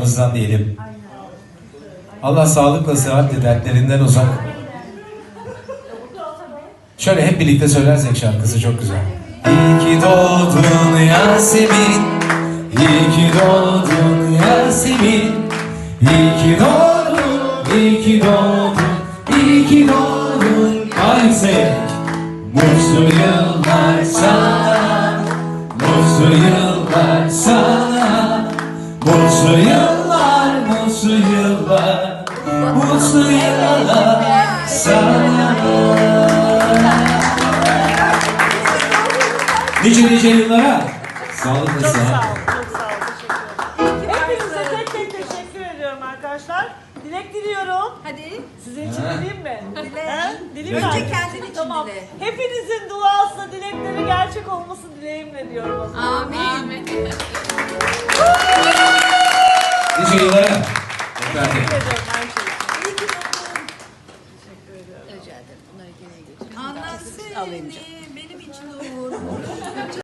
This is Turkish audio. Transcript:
Hızlan diyelim. Allah sağlıkla sıhhatle dertlerinden uzak. Şöyle hep birlikte söylersek şarkısı çok güzel. İyi ki doğdun Yasemin İyi ki doğdun Yasemin İyi ki doğdun, iyi ki doğdun İyi ki doğdun Aysel Mutlu yıllar sana Mutlu yıllar sana Mutlu yıllar, mutlu yıllar Mutlu yıllar sana Nice nice yıllara Sağlıklı Çok sağ sıhhat olun, çok sağ olun. Teşekkür ederim. Hepinize tek tek teşekkür ediyorum arkadaşlar. Dilek diliyorum. Hadi. Sizin için Ha. dileyim mi? Dile. Dileyim Önce kendin için tamam. dile. Hepinizin duasına dilekleri gerçek olması dileğimle diyorum o zaman. Amin. Nice yıllara Efendim Teşekkür ediyorum her